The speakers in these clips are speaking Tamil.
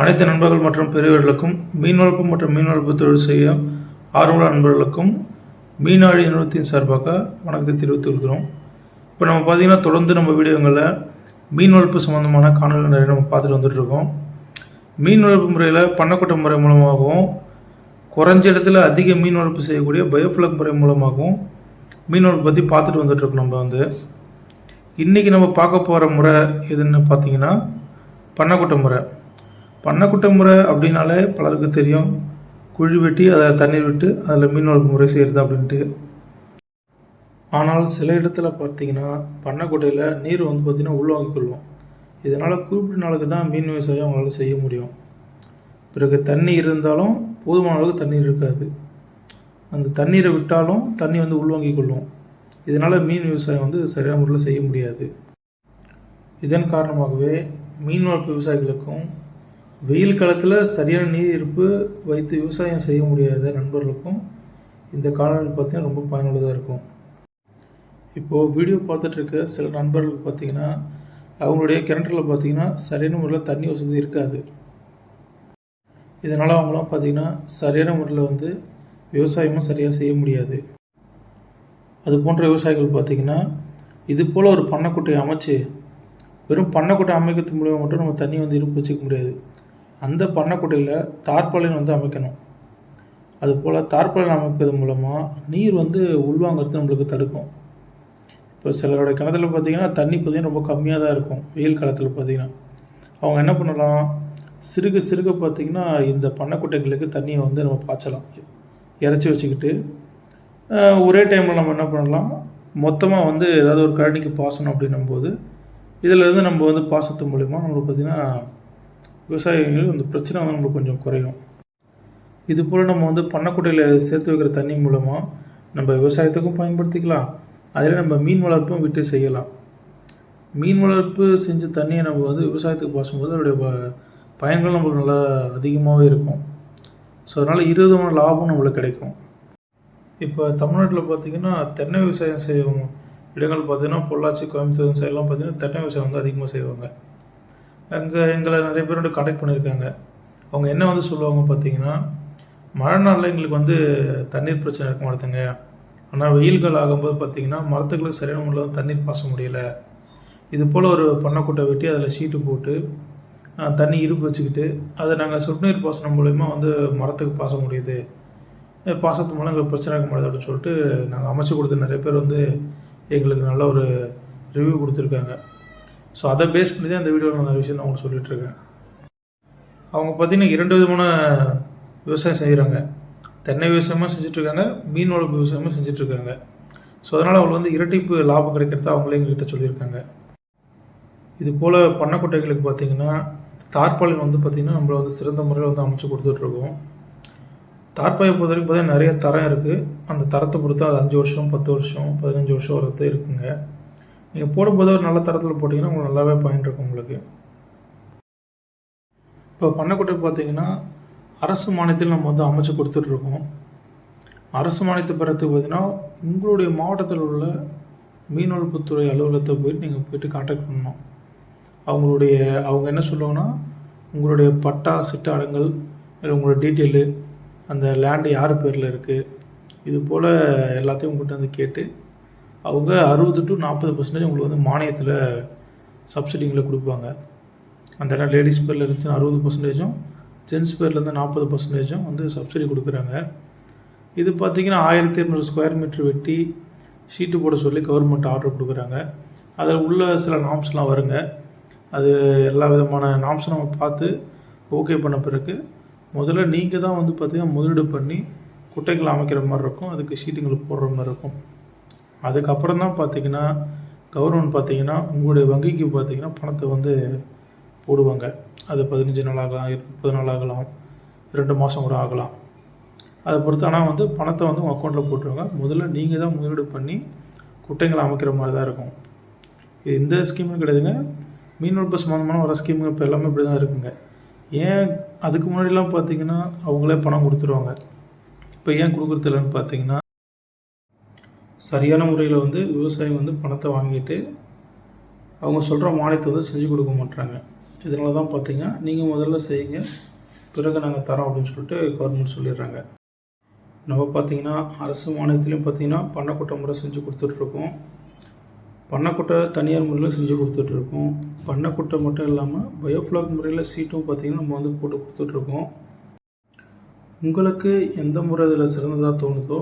அனைத்து நண்பர்கள் மற்றும் பெரியவர்களுக்கும் மீன் வளர்ப்பு மற்றும் மீன் வளர்ப்பு தொழில் செய்ய ஆர்வமுள்ள நண்பர்களுக்கும் மீனாழி நிறுவனத்தின் சார்பாக வணக்கத்தை தெரிவித்து கொள்கிறோம். இப்போ நம்ம பார்த்திங்கன்னா தொடர்ந்து நம்ம வீடியோங்களில் மீன் வளர்ப்பு சம்மந்தமான காணொலிகள் நிறைய நம்ம பார்த்துட்டு வந்துட்டுருக்கோம் மீன் வளர்ப்பு முறையில் பண்ணக்கூட்ட முறை மூலமாகவும் குறைஞ்ச இடத்துல அதிக மீன் வளர்ப்பு செய்யக்கூடிய பயோஃப்ளக் முறை மூலமாகவும் மீன் வளர்ப்பு பற்றி பார்த்துட்டு வந்துட்டுருக்கோம் நம்ம வந்து. இன்றைக்கி நம்ம பார்க்க போகிற முறை எதுன்னு பார்த்திங்கன்னா பண்ணக்கூட்ட முறை. பண்ணக்கூட்ட முறை அப்படின்னாலே பலருக்கு தெரியும். குழி வெட்டி அதை தண்ணீர் விட்டு அதில் மீன் வளர்ப்பு முறை செய்கிறது அப்படின்ட்டு. ஆனால் சில இடத்துல பார்த்தீங்கன்னா பண்ணைக்குட்டையில் நீர் வந்து பார்த்திங்கன்னா உள்வாங்கிக் கொள்வோம். இதனால் குறிப்பிட்ட நாளுக்கு தான் மீன் விவசாயம் அவங்களால செய்ய முடியும். பிறகு தண்ணி இருந்தாலும் போதுமான அளவுக்கு தண்ணீர் இருக்காது. அந்த தண்ணீரை விட்டாலும் தண்ணி வந்து உள்வாங்கிக் கொள்ளும். இதனால் மீன் விவசாயம் வந்து சரியான முறையில் செய்ய முடியாது. இதன் காரணமாகவே மீன் வளர்ப்பு விவசாயிகளுக்கும் வெயில் காலத்தில் சரியான நீர் இருப்பு வைத்து விவசாயம் செய்ய முடியாத நண்பர்களுக்கும் இந்த காலநிலை பார்த்தீங்கன்னா ரொம்ப பயனுள்ளதாக இருக்கும். இப்போது வீடியோ பார்த்துட்ருக்க சில நண்பர்களுக்கு பார்த்தீங்கன்னா அவங்களுடைய கிணற்றில் பார்த்தீங்கன்னா சரியான முறையில் தண்ணி வசதி இருக்காது. இதனால் அவங்களாம் பார்த்திங்கன்னா சரியான முறையில் வந்து விவசாயமும் சரியாக செய்ய முடியாது. அது போன்ற விவசாயிகள் பார்த்திங்கன்னா இது போல் ஒரு பண்ணைக்குட்டையை அமைச்சு வெறும் பண்ணைக்குட்டை அமைக்கிறது மூலியமாக மட்டும் நம்ம தண்ணி வந்து இருப்பு வச்சுக்க முடியாது. அந்த பண்ணைக்குட்டையில் தார்பாலின் வந்து அமைக்கணும். அதுபோல் தார்பாலின் அமைப்பது மூலமாக நீர் வந்து உள்வாங்கிறது நம்மளுக்கு தடுக்கும். இப்போ சிலரோட கிணத்துல பார்த்தீங்கன்னா தண்ணி பார்த்தீங்கன்னா ரொம்ப கம்மியாக தான் இருக்கும் வெயில் காலத்தில் பார்த்திங்கன்னா அவங்க என்ன பண்ணலாம்? சிறுக சிறுக பார்த்தீங்கன்னா இந்த பண்ணைக்குட்டைகளுக்கு தண்ணியை வந்து நம்ம பாய்ச்சலாம். இறச்சி வச்சுக்கிட்டு ஒரே டைமில் நம்ம என்ன பண்ணலாம்? மொத்தமாக வந்து ஏதாவது ஒரு கழனிக்கு பாசனம் அப்படின்னும் போது இதிலேருந்து நம்ம வந்து பாசத்து மூலிமா நம்மளுக்கு பார்த்திங்கன்னா விவசாயிகள் அந்த பிரச்சனை வந்து நம்மளுக்கு கொஞ்சம் குறையும். இது போல் நம்ம வந்து பண்ணக்குட்டையில் சேர்த்து வைக்கிற தண்ணி மூலமாக நம்ம விவசாயத்துக்கும் பயன்படுத்திக்கலாம். அதில் நம்ம மீன் வளர்ப்பும் விட்டு செய்யலாம். மீன் வளர்ப்பு செஞ்ச தண்ணியை நம்ம வந்து விவசாயத்துக்கு பாசும்போது அதோடைய பயன்கள் நம்மளுக்கு நல்லா அதிகமாகவே இருக்கும். ஸோ அதனால் இருபது மணி லாபம் நம்மளுக்கு கிடைக்கும். இப்போ தமிழ்நாட்டில் பார்த்தீங்கன்னா தென்னை விவசாயம் செய்வோம் இடங்கள் பார்த்தீங்கன்னா பொள்ளாச்சி கோயம்புத்தூர் சைடெலாம் பார்த்தீங்கன்னா தென்னை விவசாயம் வந்து அதிகமாக செய்வாங்க. அங்கே எங்களை நிறைய பேர் வந்து கான்டாக்ட் பண்ணியிருக்காங்க அவங்க என்ன வந்து சொல்லுவாங்க பார்த்தீங்கன்னா மழை நாளில் எங்களுக்கு வந்து தண்ணீர் பிரச்சனை இருக்க மாட்டேங்க ஆனால் வெயில் காலம் ஆகும்போது பார்த்தீங்கன்னா மரத்துக்களுக்கு சரியான முறையில் தண்ணீர் பாச முடியல. இது போல் ஒரு பண்ணக்கூட்டை வெட்டி அதில் ஷீட்டு போட்டு தண்ணி இருப்பு வச்சுக்கிட்டு அதை நாங்கள் சொட்டுநீர் பாசனம் மூலயமா வந்து மரத்துக்கு பாச முடியுது. பாசத்து மூலம் எங்களுக்கு பிரச்சனை இருக்க முடியாது அப்படின்னு சொல்லிட்டு நாங்கள் அமைச்சு கொடுத்த நிறைய பேர் வந்து எங்களுக்கு நல்ல ஒரு ரிவ்யூ கொடுத்துருக்காங்க. ஸோ அதை பேஸ் பண்ணி தான் இந்த வீடியோவில் நான் நிறைய விஷயம் நான் உங்களுக்கு சொல்லிகிட்ருக்கேன் அவங்க பார்த்தீங்கன்னா இரண்டு விதமான விவசாயம் செய்கிறாங்க தென்னை விவசாயமும் செஞ்சிட்ருக்காங்க மீன் வளர்ப்பு விவசாயமும் செஞ்சிட்ருக்காங்க ஸோ அதனால் அவங்க வந்து இரட்டிப்பு லாபம் கிடைக்கிறதா அவங்களே எங்ககிட்ட சொல்லியிருக்காங்க. இது போல் பண்ணக்குட்டைகளுக்கு பார்த்தீங்கன்னா தார்பாலின் வந்து பார்த்திங்கன்னா நம்மள வந்து சிறந்த முறையில் வந்து அமைச்சு கொடுத்துட்ருக்கோம் தார்பாயை பொறுத்த வரைக்கும் பார்த்தீங்கன்னா நிறைய தரம் இருக்குது அந்த தரத்தை பொறுத்து அது அஞ்சு வருஷம் பத்து வருஷம் பதினஞ்சு வருஷம் வரது இருக்குங்க. நீங்கள் போடும்போது ஒரு நல்ல தரத்தில் போட்டிங்கன்னா உங்களுக்கு நல்லாவே பயன் இருக்கும் உங்களுக்கு. இப்போ பண்ணைக்குட்டை பார்த்தீங்கன்னா அரசு மானியத்தில் நம்ம வந்து அமைச்சு கொடுத்துட்ருக்கோம். அரசு மானியத்தை பெறத்துக்கு பார்த்தீங்கன்னா உங்களுடைய மாவட்டத்தில் உள்ள மீன் வளர்ப்புத்துறை அலுவலகத்தை போயிட்டு நீங்கள் போயிட்டு காண்டாக்ட் பண்ணணும். அவங்களுடைய அவங்க என்ன சொல்லுவாங்கன்னா உங்களுடைய பட்டா சிட்டாடங்கள் இல்லை உங்களோட டீட்டெயிலு அந்த லேண்டு யார் பேரில் இருக்குது இது போல் எல்லாத்தையும் உங்கள்கிட்ட வந்து கேட்டு அவங்க அறுபது டு நாற்பது பர்சன்டேஜ் உங்களுக்கு வந்து மானியத்தில் சப்சிடிங்களை கொடுப்பாங்க. அந்த இடம் லேடிஸ் பேரில் இருந்துச்சுன்னா அறுபது பர்சன்டேஜும் ஜென்ஸ் பேர்லேருந்து நாற்பது பர்சன்டேஜும் வந்து சப்சிடி கொடுக்குறாங்க. இது பார்த்திங்கன்னா ஆயிரத்தி இரநூறு ஸ்கொயர் மீட்டர் வெட்டி ஷீட்டு போட சொல்லி கவர்மெண்ட் ஆர்டர் கொடுக்குறாங்க. அதில் உள்ள சில நாம்ஸ்லாம் வருங்க. அது எல்லா விதமான நாம்ஸும் நம்ம பார்த்து ஓகே பண்ண பிறகு முதல்ல நீங்கள் தான் வந்து பார்த்திங்கன்னா முதலீடு பண்ணி குட்டைகள் அமைக்கிற மாதிரி இருக்கும். அதுக்கு ஷீட்டுங்களை போடுற மாதிரி இருக்கும். அதுக்கப்புறம் தான் பார்த்தீங்கன்னா கவர்மெண்ட் பார்த்தீங்கன்னா உங்களுடைய வங்கிக்கு பார்த்தீங்கன்னா பணத்தை வந்து போடுவாங்க. அது பதினஞ்சு நாள் ஆகலாம் முப்பது நாள் ஆகலாம் ரெண்டு மாதம் கூட ஆகலாம். அதை பொறுத்து ஆனால் வந்து பணத்தை வந்து உங்கள் அக்கௌண்ட்டில் போட்டுருவாங்க முதல்ல நீங்கள் தான் முதலீடு பண்ணி குட்டைங்களை அமைக்கிற மாதிரி தான் இருக்கும். இது இந்த ஸ்கீமும் கிடையாதுங்க. மீன் சம்மந்தமான வர ஸ்கீமுங்க இப்போ எல்லாமே இப்படி தான் இருக்குங்க. ஏன் அதுக்கு முன்னாடிலாம் பார்த்தீங்கன்னா அவங்களே பணம் கொடுத்துருவாங்க. இப்போ ஏன் கொடுக்குறது இல்லைன்னு பார்த்தீங்கன்னா சரியான முறையில் வந்து விவசாயி வந்து பணத்தை வாங்கிட்டு அவங்க சொல்கிற மானியத்தை வந்து செஞ்சு கொடுக்க மாட்டாங்க இதனால தான் பார்த்தீங்கன்னா நீங்கள் முதல்ல செய்யுங்க பிறகு நாங்கள் தரோம் அப்படின்னு சொல்லிட்டு கவர்மெண்ட் சொல்லிடுறாங்க. நம்ம பார்த்தீங்கன்னா அரசு மானியத்துலேயும் பார்த்தீங்கன்னா பண்ணக்கூட்ட முறை செஞ்சு கொடுத்துட்ருக்கோம். பண்ணக்கூட்டை தனியார் முறையில் செஞ்சு கொடுத்துட்ருக்கோம். பண்ணைக்குட்டை மட்டும் இல்லாமல் பயோஃப்ளாக் முறையில் சீட்டும் பார்த்திங்கன்னா நம்ம வந்து போட்டு கொடுத்துட்ருக்கோம். உங்களுக்கு எந்த முறை இதில் சிறந்ததாக தோணுதோ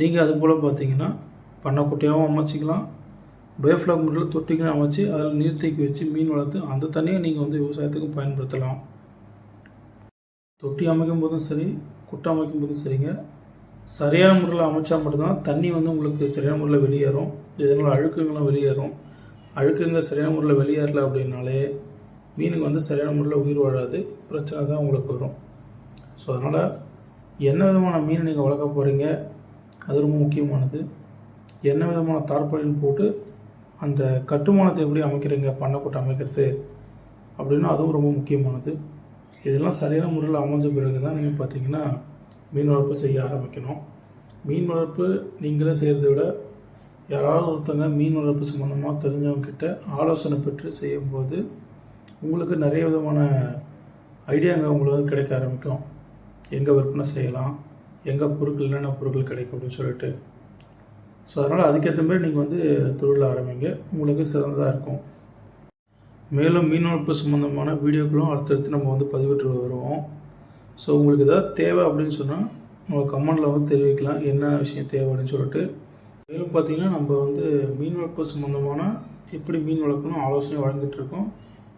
நீங்கள் அது போல் பார்த்தீங்கன்னா பண்ணைக்குட்டையாகவும் அமைச்சிக்கலாம். பயோஃப்ளாக் முறையில் தொட்டிகளும் அமைச்சு அதில் நீர் தேக்கி வச்சு மீன் வளர்த்து அந்த தண்ணியை நீங்கள் வந்து விவசாயத்துக்கும் பயன்படுத்தலாம். தொட்டி அமைக்கும் போதும் சரி குட்டை அமைக்கும் போதும் சரிங்க. சரியான முறையில் அமைச்சா மட்டும்தான் தண்ணி வந்து உங்களுக்கு சரியான முறையில் வெளியேறும். இதனால் அழுக்குங்களும் வெளியேறும். அழுக்குங்க சரியான முறையில் வெளியேறல அப்படின்னாலே மீனுக்கு வந்து சரியான முறையில் உயிர் வாழாது. பிரச்சனை தான் உங்களுக்கு வரும். ஸோ அதனால் என்ன விதமான மீன் நீங்கள் வளர்க்க போகிறீங்க அது ரொம்ப முக்கியமானது. என்ன விதமான தார்பாலின் போட்டு அந்த கட்டுமானத்தை எப்படி அமைக்கிறீங்க பண்ணக்கூட்ட அமைக்கிறது அப்படின்னா அதுவும் ரொம்ப முக்கியமானது. இதெல்லாம் சரியான முறையில் அமைஞ்ச பிறகு தான் நீங்கள் பார்த்தீங்கன்னா மீன் வளர்ப்பு செய்ய ஆரம்பிக்கணும். மீன் வளர்ப்பு நீங்களே செய்கிறத விட யாராவது ஒருத்தங்க மீன் வளர்ப்பு சம்மந்தமாக தெரிஞ்சவங்கக்கிட்ட ஆலோசனை பெற்று செய்யும்போது உங்களுக்கு நிறைய விதமான ஐடியாங்க உங்களுக்கு கிடைக்க ஆரம்பிக்கும். எங்கே விற்பனை செய்யலாம் எங்கே பொருட்கள் என்னென்ன பொருட்கள் கிடைக்கும் அப்படின்னு சொல்லிட்டு. ஸோ அதனால் அதுக்கேற்ற மாதிரி நீங்கள் வந்து தொழில் ஆரம்பிங்க. உங்களுக்கு சிறந்ததாக இருக்கும். மேலும் மீன் வளர்ப்பு சம்மந்தமான வீடியோக்களும் அடுத்தடுத்து நம்ம வந்து பதிவிட்டு வருவோம். ஸோ உங்களுக்கு ஏதாவது தேவை அப்படின்னு சொன்னால் உங்கள் கமெண்டில் வந்து தெரிவிக்கலாம். என்ன விஷயம் தேவை அப்படின்னு சொல்லிட்டு. மேலும் பார்த்தீங்கன்னா நம்ம வந்து மீன் வளர்ப்பு சம்மந்தமான எப்படி மீன் வளர்க்கணும் ஆலோசனை வழங்கிட்டு இருக்கோம்.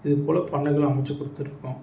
இது போல் பண்ணைகள் அமைச்சு கொடுத்துட்ருக்கோம்